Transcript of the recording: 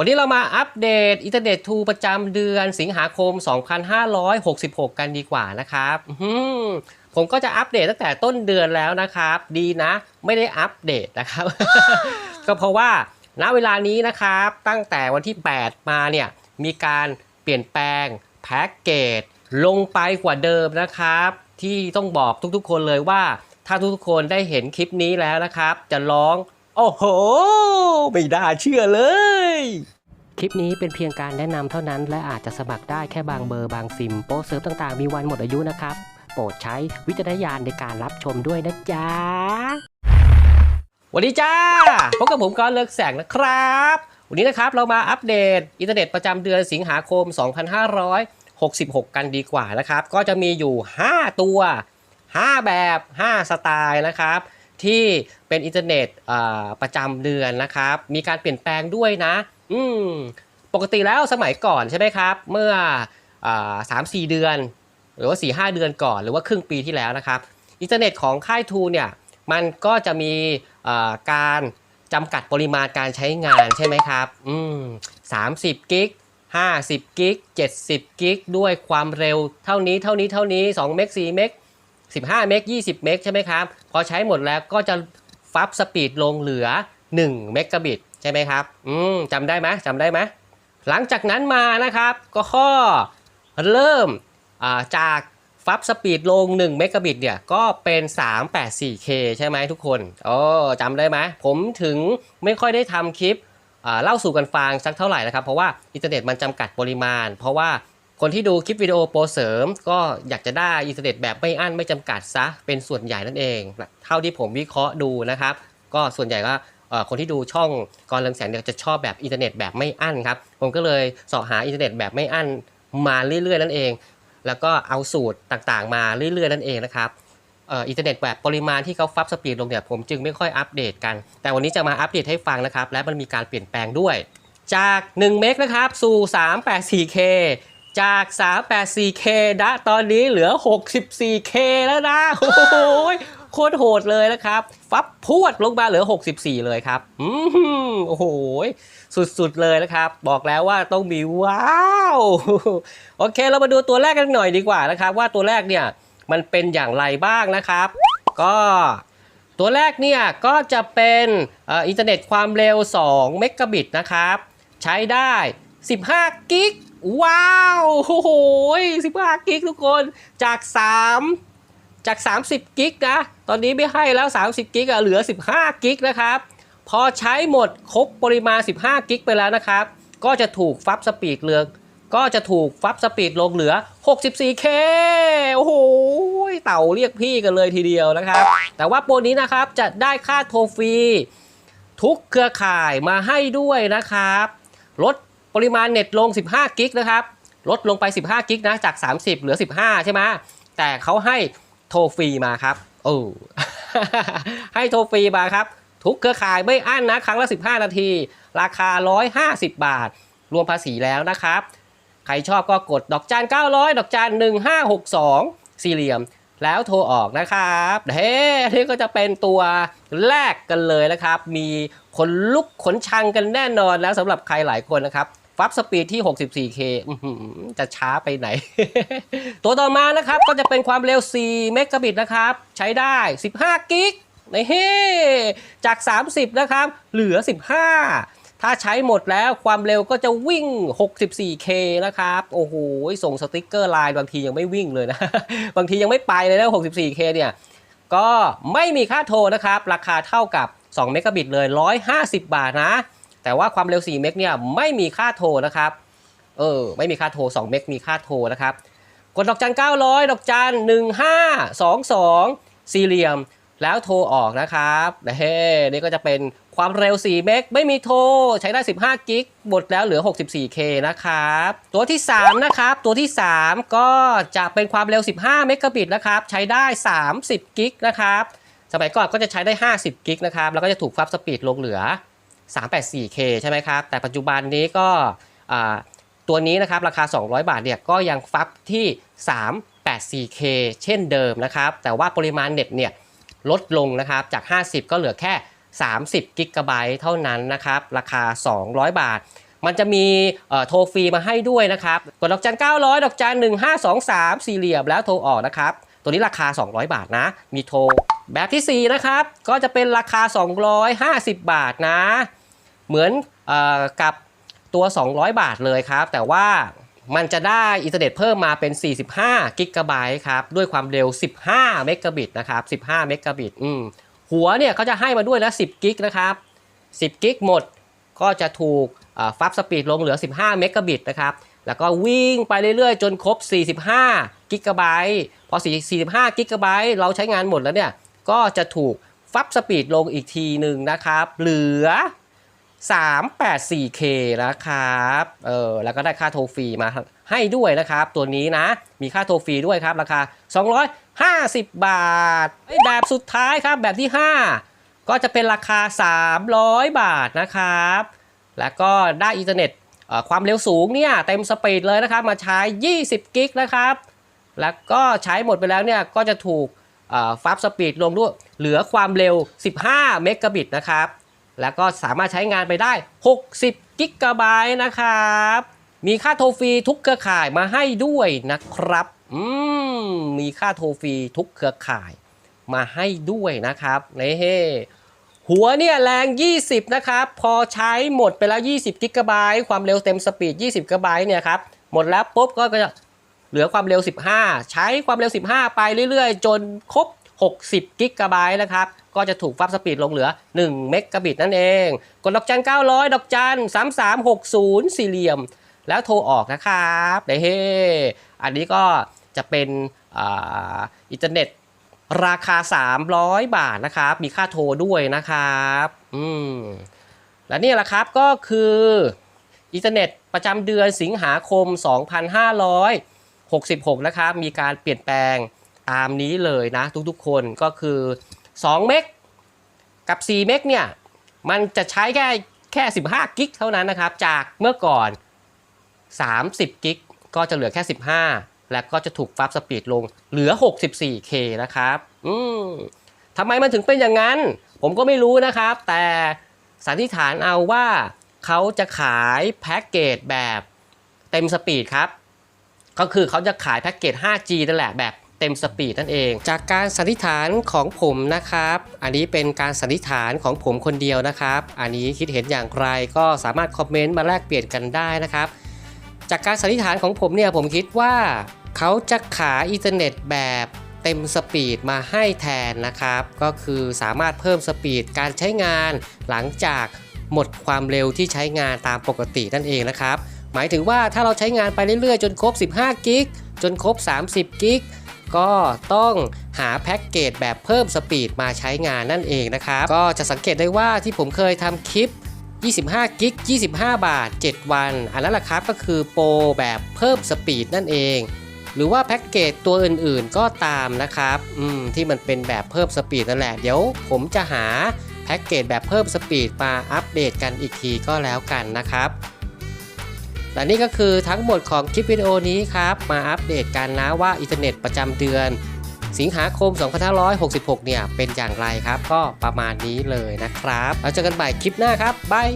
วันนี้เรามาอัปเดตอินเทอร์เน็ตทูประจำเดือนสิงหาคม 2566 กันดีกว่านะครับผมก็จะอัปเดตตั้งแต่ต้นเดือนแล้วนะครับ ดีนะ ไม่ได้อัปเดตนะครับ ก็เพราะว่าณเวลานี้นะครับ ตั้งแต่วันที่ 8 มาเนี่ย มีการเปลี่ยนแปลงแพ็กเกจลงไปกว่าเดิมนะครับ ที่ต้องบอกทุกๆคนเลยว่า ถ้าทุกๆคนได้เห็นคลิปนี้แล้วนะครับ จะร้อง โอ้โห ไม่น่าเชื่อเลย คลิปนี้เป็นเพียงการแนะนำเท่านั้น และอาจจะสมัครได้แค่บางเบอร์บางซิม โปรเซิร์ฟต่างๆ มีวันหมดอายุนะครับ โปรดใช้วิจารณญาณในการรับชมด้วยนะจ๊ะสวัสดีจ้าพบกับผมก้อนเลิกแสงนะครับ วันนี้นะครับเรามาอัปเดตอินเทอร์เน็ตประจำเดือนสิงหาคม 2566 กันดีกว่านะครับ ก็จะมีอยู่ 5 ตัว 5 แบบ 5 สไตล์นะครับ ที่เป็นอินเทอร์เน็ตประจำเดือนนะครับ มีการเปลี่ยนแปลงด้วยนะ อืมปกติแล้วสมัยก่อนใช่ไหมครับ เมื่อสามสี่เดือน หรือว่า4ี่หเดือนก่อน หรือว่าครึ่งปีที่แล้วนะครับ อินเทอร์เน็ตของค่ายทูเนี่ยมันก็จะมีการจำกัดปริมาณการใช้งานใช่ไหมครับ อืมสามสิบกิก50กิก70กิกด้วยความเร็วเท่านี้เท่านี้เท่านี้2เมก4เมก 15 เมก 20 เมกใช่ไหมครับ พอใช้หมดแล้วก็จะฟับสปีดลงเหลือ 1 เมกะบิตใช่ไหมครับ อืมจำได้ไหมจำได้ไหม หลังจากนั้นมานะครับ ก็ข้อเริ่มาจากฟับสปีดลง 1 เมกะบิตเนี่ย ก็เป็น 384K ใช่ไหมทุกคนโอ้จำได้ไหม ผมถึงไม่ค่อยได้ทำคลิปเล่าสู่กันฟังสักเท่าไหร่นะครับ เพราะว่าอินเทอร์เน็ตมันจำกัดปริมาณ เพราะว่า คนที่ดูคลิปวิดีโอโปรเสริม ก็อยากจะได้อินเทอร์เน็ตแบบไม่อั้นไม่จำกัดซะเป็นส่วนใหญ่นั่นเอง เท่าที่ผมวิเคราะห์ดูนะครับ ก็ส่วนใหญ่ก็คนที่ดูช่องกรเรืองแสงเนี่ยจะชอบแบบอินเทอร์เน็ตแบบไม่อั้นครับผมก็เลยสาะหาอินเทอร์เน็ตแบบไม่อั้นมาเรื่อยๆนั่นเอง แล้วก็เอาสูตรต่างๆ มาเรื่อยๆนั่นเองนะครับอินเทอร์เน็ตแบบปริมาณที่เขาฟับสปีดลงเนี่ยผมจึงไม่ค่อยอัปเดตกัน แต่วันนี้จะมาอัปเดตให้ฟังนะครับ และมันมีการเปลี่ยนแปลงด้วย จาก 1 เมกนะครับสู่ 384K จาก 384K นะตอนนี้เหลือ 64K แล้วนะ โอ้โหโคตรโหดเลยนะครับ ฟับพวดลงมาเหลือ 64 เลยครับอืมโอ้โห สุดๆเลยนะครับ บอกแล้วว่าต้องมีว้าว โอเค เรามาดูตัวแรกกันหน่อยดีกว่านะครับ ว่าตัวแรกเนี่ย มันเป็นอย่างไรบ้างนะครับ ก็ตัวแรกเนี่ยก็จะเป็นออินเทอร์เน็ตความเร็ว 2 เมกะบิตนะครับ ใช้ได้ 15 กิก ว้าว โอ้โห15กิกทุกคนจาก3จาก 30 กิกนะ ตอนนี้ไม่ให้แล้ว 30 กิกอะเหลือ 15 กิกนะครับ พอใช้หมดครบปริมาณ 15 กิกไปแล้วนะครับ ก็จะถูกฟับสปีดเรือง ก็จะถูกฟับสปีดลงเหลือ 64K โอ้โห เต่าเรียกพี่กันเลยทีเดียวนะครับ แต่ว่าโปรนี้นะครับจะได้ค่าโทรฟรีทุกเครือข่ายมาให้ด้วยนะครับ ลด ปริมาณเน็ตลง 15 กิกนะครับ ลดลงไป 15 กิกนะ จาก 30 เหลือ 15 ใช่ไหมแต่เขาให้โทรฟรีมาครับ โอ้ ให้โทรฟรีมาครับ ทุกเครือข่ายไม่อั้นนะ ครั้งละ 15 นาที ราคา 150 บาท รวมภาษีแล้วนะครับ ใครชอบก็กดดอกจาน 900 ดอกจาน 1562 สี่เหลี่ยม แล้วโทรออกนะครับ เฮ้นี่ก็จะเป็นตัวแรกกันเลยนะครับ มีขนลุกขนชังกันแน่นอนแล้วสำหรับใครหลายคนนะครับ ฟับสปีดที่ 64K จะช้าไปไหน ตัวต่อมานะครับก็จะเป็นความเร็ว 4 เมกะบิตนะครับ ใช้ได้ 15 กิกในเฮจาก 30 นะครับ เหลือ 15 ถ้าใช้หมดแล้วความเร็วก็จะวิ่ง 64K นะครับ โอ้โห ส่งสติกเกอร์ไลน์บางทียังไม่วิ่งเลยนะ บางทียังไม่ไปเลยนะ 64K เนี่ย ก็ไม่มีค่าโทรนะครับ ราคาเท่ากับ 2 เมกะบิตเลย 150 บาทนะ แต่ว่าความเร็ว 4 เมกเนี่ยไม่มีค่าโทรนะครับ เออ ไม่มีค่าโทร 2 เมกมีค่าโทรนะครับ กดดอกจัน 900 ดอกจัน 1522 สี่เหลี่ยม แล้วโทรออกนะครับเฮ้นี่ก็จะเป็นความเร็ว 4 เมก ไม่มีโทร ใช้ได้ 15 กิกหมดแล้วเหลือ 64K นะครับ ตัวที่ 3 นะครับ ตัวที่ 3 ก็จะเป็นความเร็ว 15 เมกะบิตนะครับ ใช้ได้ 30 กิกนะครับ สมัยก่อนก็จะใช้ได้ 50 กิกนะครับ แล้วก็จะถูกฟับสปีดลงเหลือ 384K ใช่ไหมครับ แต่ปัจจุบันนี้ก็ตัวนี้นะครับราคา 200 บาทเนี่ยก็ยังฟับที่ 384K เช่นเดิมนะครับ แต่ว่าปริมาณเน็ตเนี่ยลดลงนะครับจาก 50 ก็เหลือแค่ 30กิกะไบต์เท่านั้นนะครับ ราคา 200 บาท มันจะมีโทรฟรีมาให้ด้วยนะครับ กดดอกจัน 900 ดอกจัน 1523 สี่เหลี่ยมแล้วโทรออกนะครับ ตัวนี้ราคา 200 บาทนะ มีโทรแบบทีสี่4 นะครับ ก็จะเป็นราคา 250 บาทนะ เหมือนอกับตัว 200 บาทเลยครับ แต่ว่ามันจะได้อินเทอร์เน็ตเพิ่มมาเป็น 45 กิกะไบต์ครับ ด้วยความเร็ว 15 เมกะบิตนะครับ 15 เมกะบิตหัวเนี่ยเขาจะให้มาด้วยแล้ว 10 กิกนะครับ 10 กิกหมดก็จะถูกฟับสปีดลงเหลือ 15 เมกะบิตนะครับ แล้วก็วิ่งไปเรื่อยๆ จนครบ 45 กิกะไบต์พอ 45 กิกะไบต์เราใช้งานหมดแล้วเนี่ย ก็จะถูกฟับสปีดลงอีกทีหนึ่งนะครับ เหลือ 384K นะครับ เออ แล้วก็ได้ค่าโทรฟรีมาให้ด้วยนะครับ ตัวนี้นะ มีค่าโทรฟรีด้วยครับ ราคา 250 บาท แบบสุดท้ายครับ แบบที่ 5 ก็จะเป็นราคา 300 บาทนะครับ แล้วก็ได้อินเทอร์เน็ตความเร็วสูงเนี่ย เต็มสปีดเลยนะครับ มาใช้ 20 กิกนะครับ แล้วก็ใช้หมดไปแล้วเนี่ย ก็จะถูกฟับสปีดลงด้วย เหลือความเร็ว 15 เมกะบิตนะครับ แล้วก็สามารถใช้งานไปได้ 60กิกะไบต์นะครับ มีค่าโทรฟรีทุกเครือข่ายมาให้ด้วยนะครับ อืม มีค่าโทรฟรีทุกเครือข่ายมาให้ด้วยนะครับนี่หัวเนี่ยแรง 20 นะครับ พอใช้หมดไปแล้ว 20กิกะไบต์ความเร็วเต็มสปีด 20กิกะไบต์เนี่ยครับ หมดแล้วปุ๊บก็จะเหลือความเร็ว 15 ใช้ความเร็ว 15 ไปเรื่อยๆ จนครบ 60กิกะไบต์นะครับก็จะถูกฟับสปีดลงเหลือ 1 เมกะบิตนั่นเอง กดดอกจัน 900 ดอกจัน 3360 สี่เหลี่ยม แล้วโทรออกนะครับเฮ้อันนี้ก็จะเป็นอาอินเทอร์เน็ตราคา 300 บาทนะครับ มีค่าโทรด้วยนะครับอืมและนี่แหละครับก็คืออินเทอร์เน็ตประจำเดือนสิงหาคม 2566 นะครับ มีการเปลี่ยนแปลงตามนี้เลยนะทุกๆคนก็คือ 2 เมกกับ 4 เมกเนี่ย มันจะใช้แค่แค่ 15 กิกเท่านั้นนะครับ จากเมื่อก่อน 30 กิกก็จะเหลือแค่ 15 และก็จะถูกฟับสปีดลงเหลือ 64K นะครับ อืมทำไมมันถึงเป็นอย่างนั้น ผมก็ไม่รู้นะครับ แต่สันนิษฐานเอาว่าเขาจะขายแพ็กเกจแบบเต็มสปีดครับ ก็คือเขาจะขายแพ็กเกจ 5G นั่นแหละแบบ เต็มสปีดนั่นเอง จากการสันนิษฐานของผมนะครับ อันนี้เป็นการสันนิษฐานของผมคนเดียวนะครับ อันนี้คิดเห็นอย่างไรก็สามารถคอมเมนต์มาแลกเปลี่ยนกันได้นะครับ จากการสันนิษฐานของผมเนี่ยผมคิดว่าเขาจะขายอินเทอร์เน็ตแบบเต็มสปีดมาให้แทนนะครับ ก็คือสามารถเพิ่มสปีดการใช้งาน หลังจากหมดความเร็วที่ใช้งานตามปกตินั่นเองนะครับ หมายถึงว่าถ้าเราใช้งานไปเรื่อยๆ จนครบ 15 กิก จนครบ 30 กิก ก็ต้องหาแพ็กเกจแบบเพิ่มสปีดมาใช้งานนั่นเองนะครับ ก็จะสังเกตได้ว่าที่ผมเคยทำคลิป 25 กิก 25 บาท 7 วัน อันนั้นแหละครับก็คือโปรแบบเพิ่มสปีดนั่นเอง หรือว่าแพ็กเกจตัวอื่นๆก็ตามนะครับอืมที่มันเป็นแบบเพิ่มสปีดนั่นแหละ เดี๋ยวผมจะหาแพ็กเกจแบบเพิ่มสปีดมาอัปเดตกันอีกทีก็แล้วกันนะครับ และนี่ก็คือทั้งหมดของคลิปวิดีโอนี้ครับ มาอัปเดตกันนะว่าอินเทอร์เน็ตประจำเดือน สิงหาคม 2566 เนี่ย เป็นอย่างไรครับ ก็ประมาณนี้เลยนะครับ แล้วเจอกันใหม่คลิปหน้าครับบาย